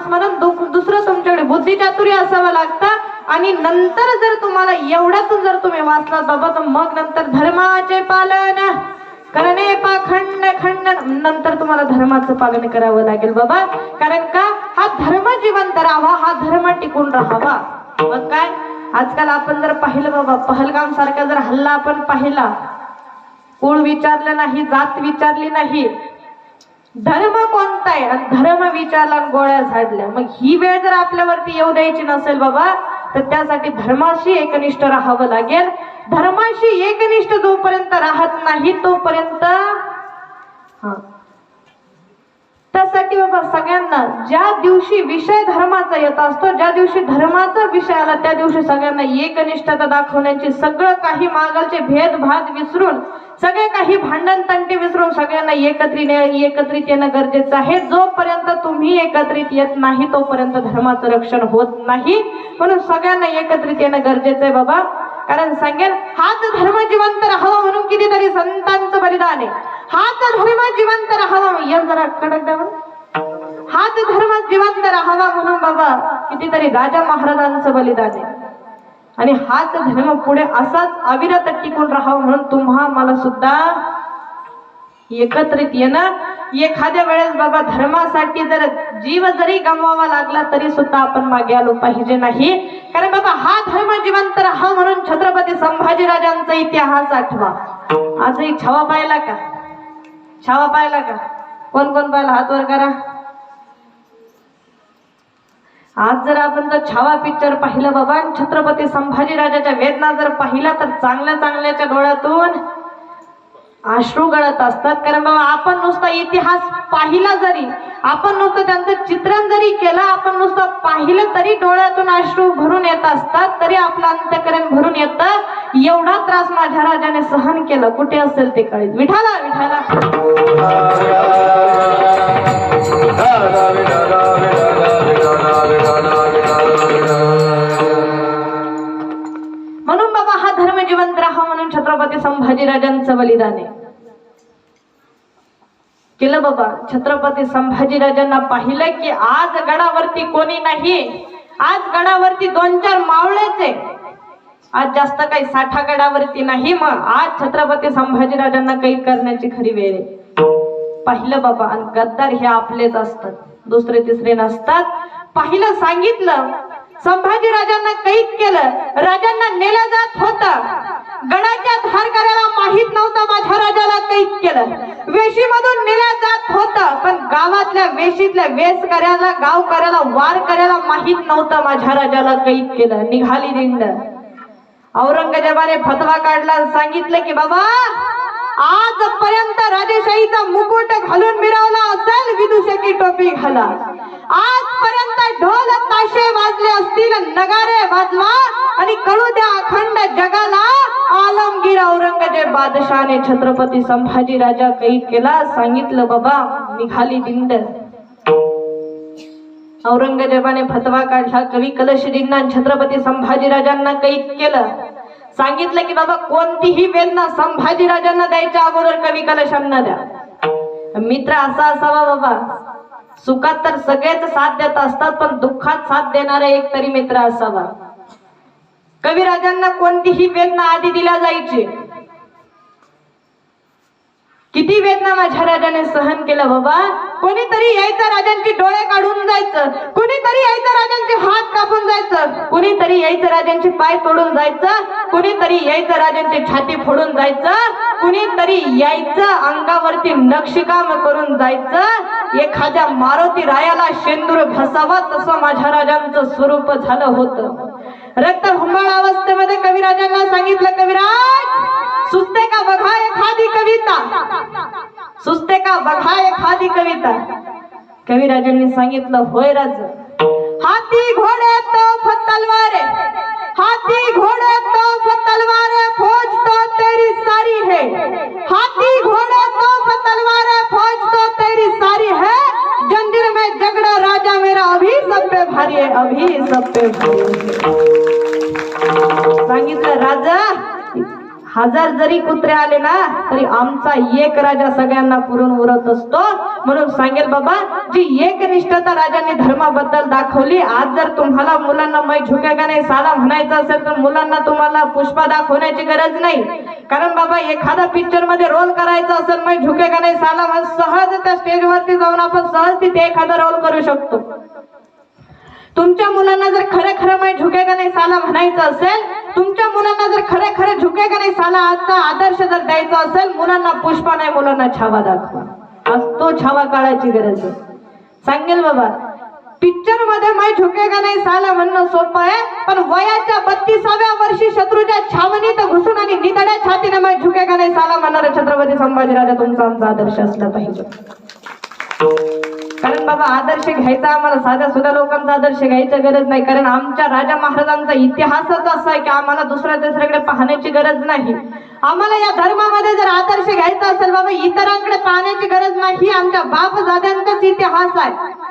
नामस्मरण दुसरं तुमच्याकडे बुद्धी चातुर्य असावं लागतं. आणि नंतर जर तुम्हाला एवढ्यातून जर तुम्ही वाचलात बाबा तर मग नंतर धर्माचे पालन. करणे पाखंड खंड नंतर तुम्हाला धर्माचं पालन करावं लागेल बाबा. कारण का? हा धर्म जिवंत राहावा हा धर्म टिकून राहावा. मग काय? आजकाल आपण जर पाहिलं बाबा पहलगाम सारखा जर हल्ला आपण पाहिला. कुळ विचारलं नाही जात विचारली नाही. धर्म कोणता आहे? आणि धर्म विचारला गोळ्या झाडल्या. मग ही वेळ जर आपल्यावरती येऊ द्यायची नसेल बाबा तर त्यासाठी धर्माशी एकनिष्ठ राहावं लागेल. धर्माशी एकनिष्ठ जोपर्यंत राहत नाही तोपर्यंत हा. त्यासाठी बाबा सगळ्यांना ज्या दिवशी विषय धर्माचा येत असतो ज्या दिवशी धर्माचा विषय आला त्या दिवशी सगळ्यांना एकनिष्ठता दाखवण्याची सगळं काही मागालचे भेदभाद विसरून सगळे काही भांडण तंटे विसरून सगळ्यांना एकत्रित एकत्रित येणं गरजेचं आहे. जोपर्यंत तुम्ही एकत्रित येत नाही तोपर्यंत धर्माचं रक्षण होत नाही. म्हणून सगळ्यांना एकत्रित येणं गरजेचं आहे बाबा. कारण सांगेल हाच धर्म जिवंत राहावा म्हणून कितीतरी संतांचं बलिदान आहे. हाच धर्म जिवंत राहावा या जरा कडक द्यावं हाच धर्म जिवंत राहावा म्हणून बाबा कितीतरी राजा महाराजांचं बलिदान आहे. आणि हाच धर्म पुढे असाच अविरत टिकून राहावा म्हणून तुम्हा मला सुद्धा एकत्रित येणं. एखाद्या वेळेस बाबा धर्मासाठी जर जीव जरी गमवावा लागला तरी सुद्धा आपण मागे आलो पाहिजे नाही. कारण बाबा हा धर्म जिवंत राहा म्हणून छत्रपती संभाजीराजांचा इतिहास आठवा. आजही छावा पाहिला का? छावा पाहिला का? कोण कोण पाहिला? हात वर करा. आज जर आपण जर छावा पिक्चर पाहिलं बाबा छत्रपती संभाजीराजाच्या वेदना जर पाहिला तर चांगल्या चांगल्याच्या डोळ्यातून आश्रू गळत असतात कारण बाबा आपण नुसता इतिहास पाहिला जरी आपण नुसतं त्यांचं चित्रण जरी केलं आपण नुसतं पाहिलं तरी डोळ्यातून अश्रू भरून येत असतात तरी आपलं अंतकरण भरून येतं एवढा त्रास माझ्या राजाने सहन केलं कुठे असेल ते कळेल विठाला विठाला छत्रपती संभाजीराजांचं बलिदान आहे. केलं बाबा छत्रपती संभाजीराजांना पाहिलं की आज गडावरती कोणी नाही. आज गडावरती दोन चार मावळेच आहे. आज जास्त काही साठा गडावरती नाही मग. आज छत्रपती संभाजीराजांना काही करण्याची खरी वेळ आहे. पाहिलं बाबा आणि गद्दार हे आपलेच असतात. दुसरे तिसरे नसतात. पाहिलं सांगितलं. संभाजी राजांना कैद केलं. राजांना नेलं जात होतं. गडाच्या धारकऱ्याला माहीत नव्हतं माझ्या राजाला कैद केलं. वेशीमधून नेल्या जात होतं पण गावातल्या वेशीतल्या वेसकऱ्याला गावकऱ्याला वारकऱ्याला माहीत नव्हतं माझ्या राजाला कैद केलं. निघाली दिंड औरंगजेबाने फतवा काढला सांगितलं की बाबा आजपर्यंत राजेशाहीचा मुकुट घालून मिरवला असेल विदुषकी टोपी घाला आजपर्यंत ढोल ताशे वाजले असतील नगारे वाजवा आणि कळू द्या अखंड जगाला आलमगीर औरंगजेब बादशाने छत्रपती संभाजी राजा कैद केला. सांगितलं बाबा निघाली दिंड. औरंगजेबाने फतवा काढला. कवी कलशरींना छत्रपती छत्रपती संभाजीराजांना कैद केलं. सांगितलं की बाबा कोणतीही वेदना संभाजीराजांना द्यायच्या अगोदर कवी कलशांना द्या. मित्र असा असावा बाबा सुखात तर सगळेच साथ देत असतात पण दुःखात साथ देणारा एक तरी मित्र असावा. कविराजांना कोणतीही वेदना आधी दिल्या जायची. किती वेदना माझ्या राजाने सहन केलं बाबा. कोणीतरी यायचं राजांची डोळे काढून जायचं. कोणीतरी यायचं राजांची जायचं? कुणीतरी यायचं राजांचे पाय तोडून जायचं? कुणीतरी यायचं राजांची छाती फोडून जायचं? कुणीतरी यायचं अंगावरती नक्षीकाम करून जायचं? एखाद्या मारुती रायाला शेंदूर घसावा तसं माझ्या राजांचं स्वरूप झालं होतं. रक्त हुंबाळ अवस्थेमध्ये कविराजांना सांगितलं कविराज सुचते का बघा एखादी कविता? सुचते का बघा एखादी कविता? कविराजांनी सांगितलं होय राज हाती घोडे तो तलवार हाथी घोडे तो तलवार फौज तो तेरी सारी है। हाथी घोड़े तो तलवार फौज तो तेरी सारी है। जंजीर में झगड़ा राजा मेरा अभी सब पे भारी है अभी सब पे भारी सांगितलं राजा हजार जरी कुत्रे आले ना तरी आमचा एक राजा सगळ्यांना पुरून उरत असतो. म्हणून सांगेल बाबा जी एक निष्ठता राजांनी धर्माबद्दल दाखवली आज जर तुम्हाला मुलांना मै झुकेगा नाही साला म्हणायचं असेल तर मुलांना तुम्हाला पुष्पा दाखवण्याची गरज नाही. कारण बाबा एखादा पिक्चरमध्ये रोल करायचा असेल मै झुकेगा नाही साला सहज त्या स्टेजवरती जाऊन आपण सहज तिथे एखादा रोल करू शकतो. तुमच्या मुलांना जर खरं खरं माहीत झुकेगा नाही साला म्हणायचं असेल तुमच्या मुलांना जर खरं खरं झुकेगा नाही साला आजचा आदर्श जर द्यायचा असेल मुलांना पुष्पा नाही मुलांना छावा दाखवा. आज तो छावा काढायची गरज आहे. सांगेल बाबा. पिक्चरमध्ये माय झुकेगा नाही साला म्हणणं सोपं आहे पण वयाच्या बत्तीसाव्या वर्षी शत्रूच्या छावणीत घुसून आणि नितड्या छातीने माय झुकेगा नाही साला म्हणणारा छत्रपती संभाजीराजा तुमचा आमचा आदर्श असला पाहिजे. कारण बाबा आदर्श घ्यायचा आम्हाला साध्या सुद्धा लोकांचा आदर्श घ्यायचा गरज नाही. कारण आमच्या राजा महाराजांचा इतिहासच असा आहे की आम्हाला दुसऱ्या तिसऱ्याकडे पाहण्याची गरज नाही. आम्हाला या धर्मामध्ये जर आदर्श घ्यायचा असेल बाबा इतरांकडे पाहण्याची गरज नाही. आमच्या बाप दाद्यांचाच इतिहास आहे.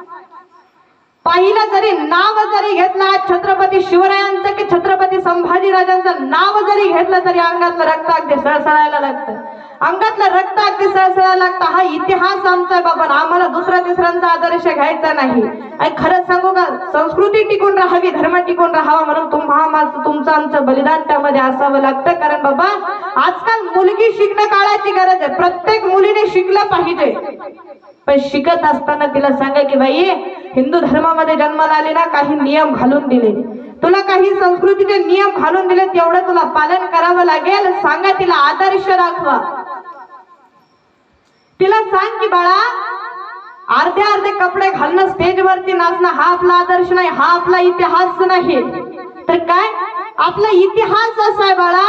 पहिलं जरी नाव जरी घेतला छत्रपती शिवरायांचं की छत्रपती संभाजीराजांचं नाव जरी घेतलं तरी अंगातलं रक्त अगदी सळसळायला लागतं. अंगातलं रक्त अगदी सळसळायला लागतं. हा इतिहास आमचा आहे बाबा. आम्हाला दुसरा तिसऱ्यांचा आदर्श घ्यायचा नाही. आणि खरंच सांगू का? संस्कृती टिकून राहावी धर्म टिकून राहावा म्हणून तुम्हा माझं तुमचं आमचं बलिदान त्यामध्ये असावं लागतं. कारण बाबा आजकाल मुलगी शिकणं काळाची गरज आहे. प्रत्येक मुलीने शिकलं पाहिजे. पण शिकत असताना तिला सांगा की बाई हिंदू धर्मामध्ये जन्माला आले ना काही नियम घालून दिले. तुला काही संस्कृतीचे नियम घालून दिले तेवढं तुला पालन करावं लागेल. सांगा तिला आदर्श दाखवा. तिला सांग की बाळा अर्धे अर्धे कपडे घालणं स्टेजवरती नाचणं हा आपला आदर्श नाही हा आपला इतिहास नाही. तर काय? आपला इतिहास असा आहे बाळा.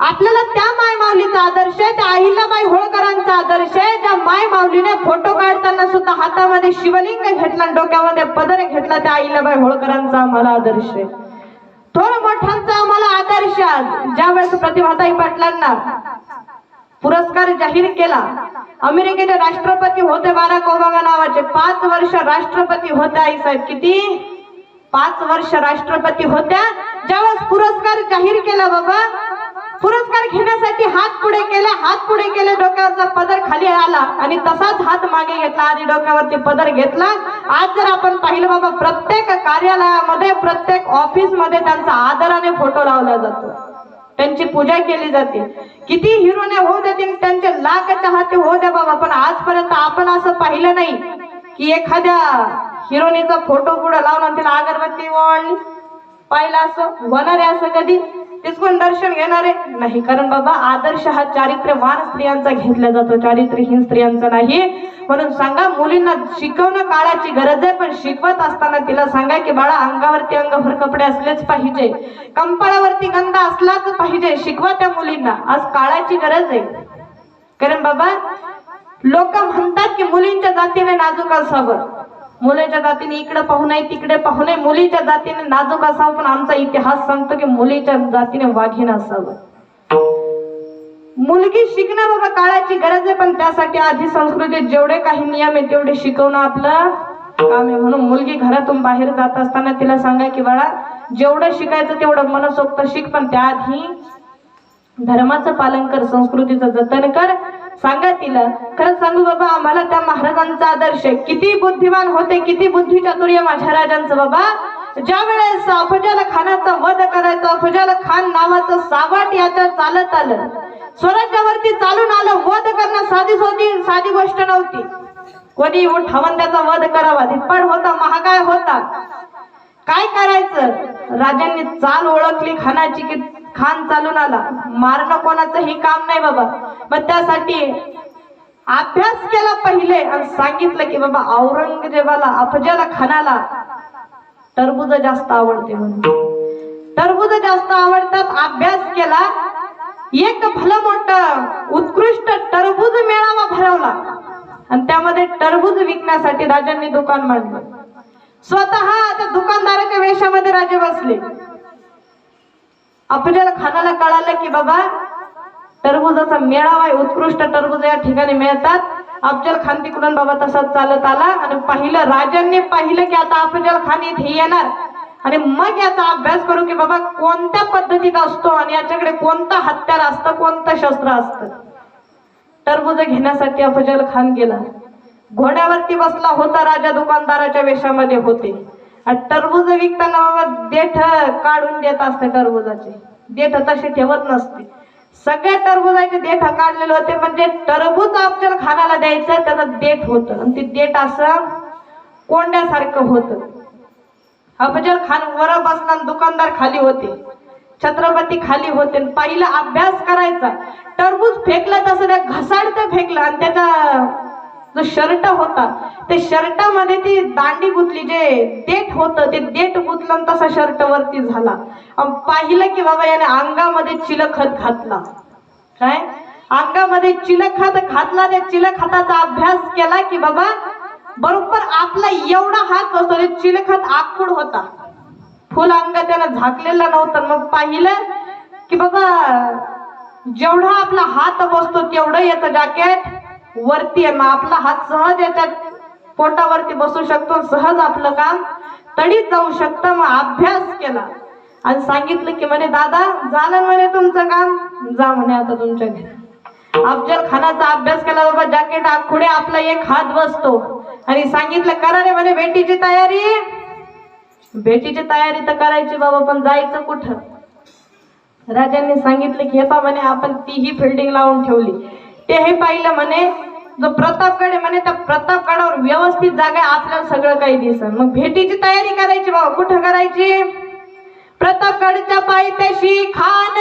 आपल्याला त्या माय माऊलीचा आदर्श आहे त्या अहिल्याबाई होळकरांचा आदर्श आहे माय माऊलीने फोटो काढताना सुद्धा हातामध्ये शिवलिंग घेतला डोक्यामध्ये पदर घेतला त्या आईलाबाई होळकरांचा आम्हाला आदर्श थोर मोठ्यांचा आम्हाला आदर्श आज. ज्या वेळेस प्रतिभाताई पाटलांना पुरस्कार जाहीर केला अमेरिकेचे राष्ट्रपती होते बाराक ओबामा नावाचे. पाच वर्ष राष्ट्रपती होते आई साहेब. किती? पाच वर्ष राष्ट्रपती होत्या. ज्यावेळेस पुरस्कार जाहीर केला बाबा पुरस्कार घेण्यासाठी हात पुढे केले हात पुढे केले डोक्यावरचा पदर खाली आला आणि तसाच हात मागे घेतला आणि डोक्यावरती पदर घेतला. आज जर आपण पाहिलं बाबा प्रत्येक कार्यालयामध्ये प्रत्येक ऑफिसमध्ये त्यांचा आदराने फोटो लावला जातो. त्यांची पूजा केली जाते. किती हिरोने होऊ देतील त्यांचे लाख चाहते होऊ द्या बाबा पण आजपर्यंत आपण असं पाहिलं नाही की एखाद्या हिरोनीचा फोटो पुढे लावून तिला अगरबत्ती ओवाळली पाहिलं असं होणार असं कधी तेच कोण दर्शन घेणारे नाही कारण बाबा आदर्श हा चारित्र्यवान स्त्रियांचा घेतला जातो. चारित्र्यहीन स्त्रियांचा नाही. म्हणून सांगा मुलींना शिकवणं काळाची गरज आहे पण शिकवत असताना तिला सांगा की बाळा अंगावरती अंगभर कपडे असलेच पाहिजे. कंपाळावरती गंध असलाच पाहिजे. शिकवा त्या मुलींना. आज काळाची गरज आहे. कारण बाबा लोक म्हणतात की मुलींच्या जातीने नाजूक असावं. मुलीच्या जातीने इकडे पाहू नये तिकडे पाहू नये. मुलीच्या जातीने नाजूक असावं पण आमचा इतिहास सांगतो की मुलीच्या जातीने वाघीण असावं. मुलगी शिकणं बाबा काळाची गरज आहे पण त्यासाठी आधी संस्कृतीत जेवढे काही नियम आहे तेवढे शिकवणं आपलं काम आहे. म्हणून मुलगी घरातून बाहेर जात असताना तिला सांगा की बाळा जेवढं शिकायचं तेवढं मनसोक्त शिक पण त्याआधी धर्माचं पालन कर संस्कृतीचं जतन कर सांगा तिला खरं सांगू बाबा आम्हाला त्या महाराजांचा आदर्श किती बुद्धिमान होते किती बुद्धिचातुर्य माझ्या राजांचं बाबा. ज्या वेळेस अफजल खानाचा वध करायचा अफजल खान नावाचं सावट याच्या चालत आलं. स्वराज्यावरती चालून आलं वध करणं साधी सोधी साधी गोष्ट नव्हती. कोणी उठावून त्याचा वध करावा धिप्पड होता महाकाय होता. काय करायचं? राजांनी चाल ओळखली खानाची की खान चालून आला. मारणं कोणाचं हे काम नाही बाबा. मग त्यासाठी अभ्यास केला पहिले आणि सांगितलं की बाबा औरंगजेबाला अफजल खानाला टरबूज जास्त आवडते म्हणून. टरबूज जास्त आवडतात अभ्यास केला. एक भलं मोठं उत्कृष्ट टरबूज मेळावा भरवला. आणि त्यामध्ये टरबूज विकण्यासाठी राजांनी दुकान मांडलं. स्वतः त्या दुकानदाराच्या वेशामध्ये राजे बसले. आपल्याला खानाला कळालं की बाबा टरबुजाचा मेळावा आहे उत्कृष्ट टरबूज या ठिकाणी मिळतात. अफजल खान तिकडून बाबा तसाच चालत आला आणि पाहिलं राजांनी पाहिलं की आता अफजल खान इथे येणार. आणि मग याचा अभ्यास करू की बाबा कोणत्या पद्धतीत असतो आणि याच्याकडे कोणतं हत्यार असतं कोणतं शस्त्र असतं. टरबूज घेण्यासाठी अफजल खान गेला. घोड्यावरती बसला होता राजा दुकानदाराच्या वेशामध्ये होते. आणि टरबूज विकताना बाबा देठ काढून देत असते टरबुजाचे. देठ तसे ठेवत नसते. सगळ्या टरबुजाचे देठ काढलेले होते म्हणजे टरबूज अफजल खानाला द्यायचं त्याचं देठ होतं. आणि ते देठ असं कोंड्यासारखं होतं. अफजल खान वर बसला आणि दुकानदार खाली होते. छत्रपती खाली होते. आणि पहिला अभ्यास करायचा. टरबूज फेकलं तसं त्या घसाडतं फेकलं आणि त्याचा जो शर्ट होता ते शर्टामध्ये ती दांडी गुतली जे देठ होतं ते देठ गुतलं आणि तसा शर्ट वरती झाला. पाहिलं की बाबा याने अंगामध्ये चिलखत घातला. काय? अंगामध्ये चिलखत घातला त्या चिलखताचा अभ्यास केला की बाबा बरोबर आपला एवढा हात असतो ते चिलखत आखूड होता. फुल अंग त्याला झाकलेला नव्हतं. मग पाहिलं की बाबा जेवढा आपला हात बसतो तेवढं याचं जॅकेट वरती आहे. मग आपला हात सहज याच्यात पोटावरती बसू शकतो. सहज आपलं काम तडीत जाऊ शकतं. मग अभ्यास केला. आणि सांगितलं की म्हणे दादा झालं म्हणे तुमचं काम. जा म्हणे आता तुमच्या घरी. अफजल खानाचा अभ्यास केला बाबा जॅकेट आखुडे आपला एक हात बसतो. आणि सांगितलं करा रे म्हणे भेटीची तयारी. भेटीची तयारी तर करायची बाबा पण जायचं कुठं? राजांनी सांगितलं की हे पा म्हणे आपण तीही फिल्डिंग लावून ठेवली. ते हे पाहिलं म्हणे जो प्रतापगड आहे म्हणे त्या प्रतापगडावर व्यवस्थित जागा आपल्याला सगळं काही दिसन मग भेटीची तयारी करायची बाबा कुठं करायची? प्रतापगडच्या पायथ्याशी खान.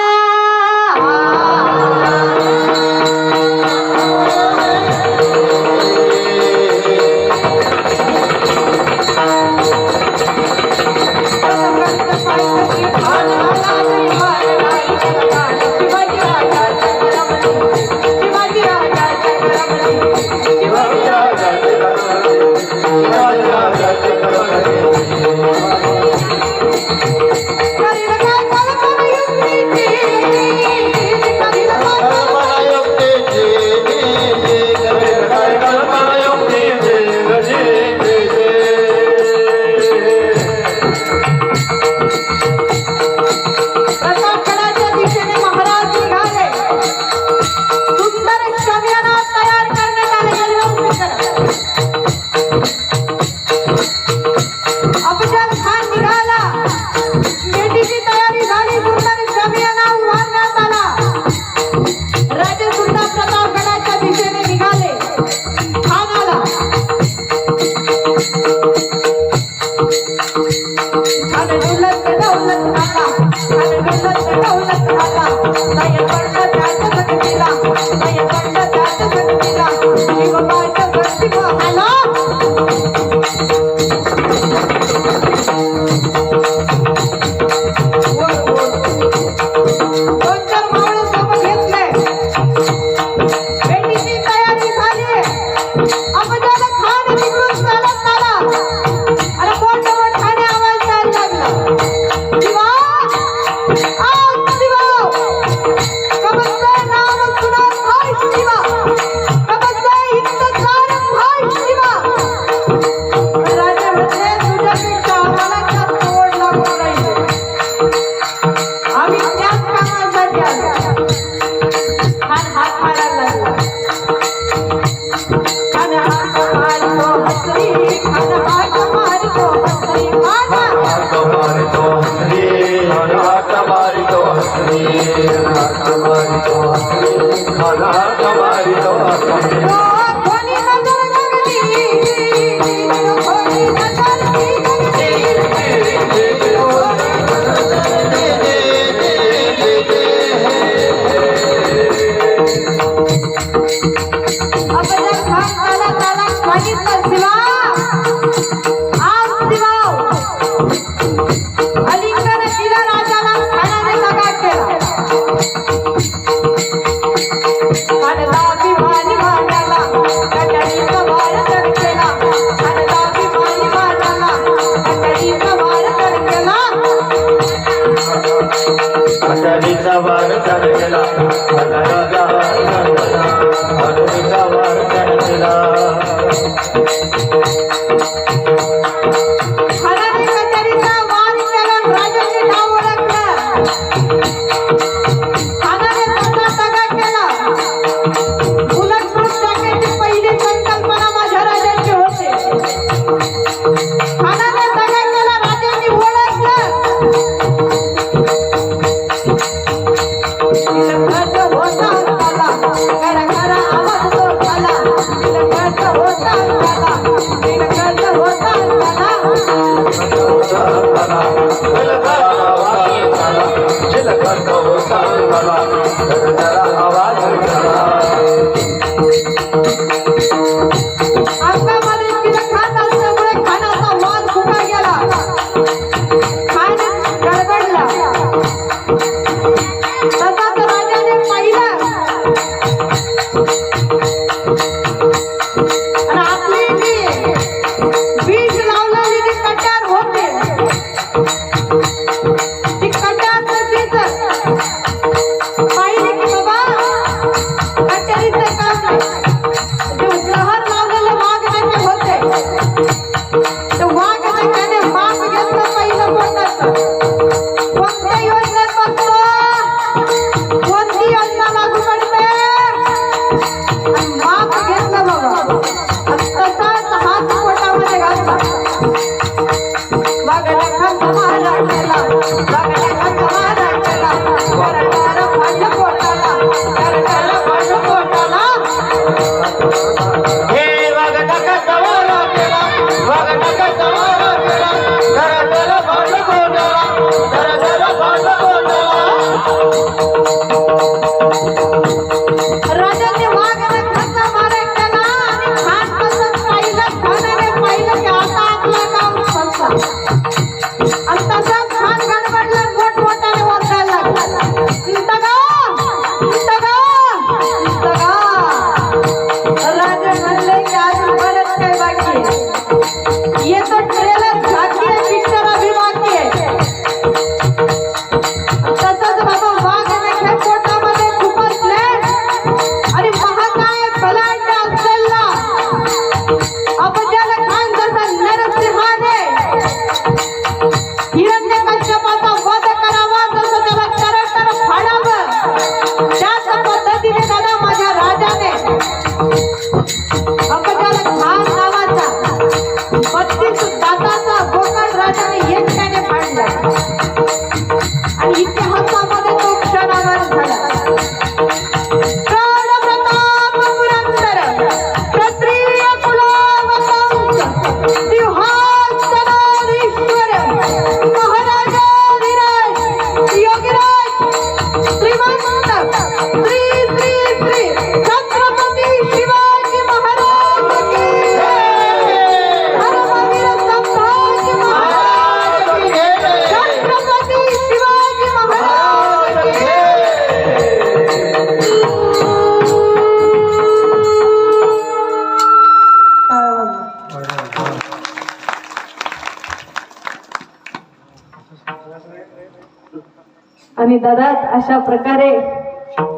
आणि दादा अशा प्रकारे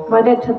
माझ्या छत्र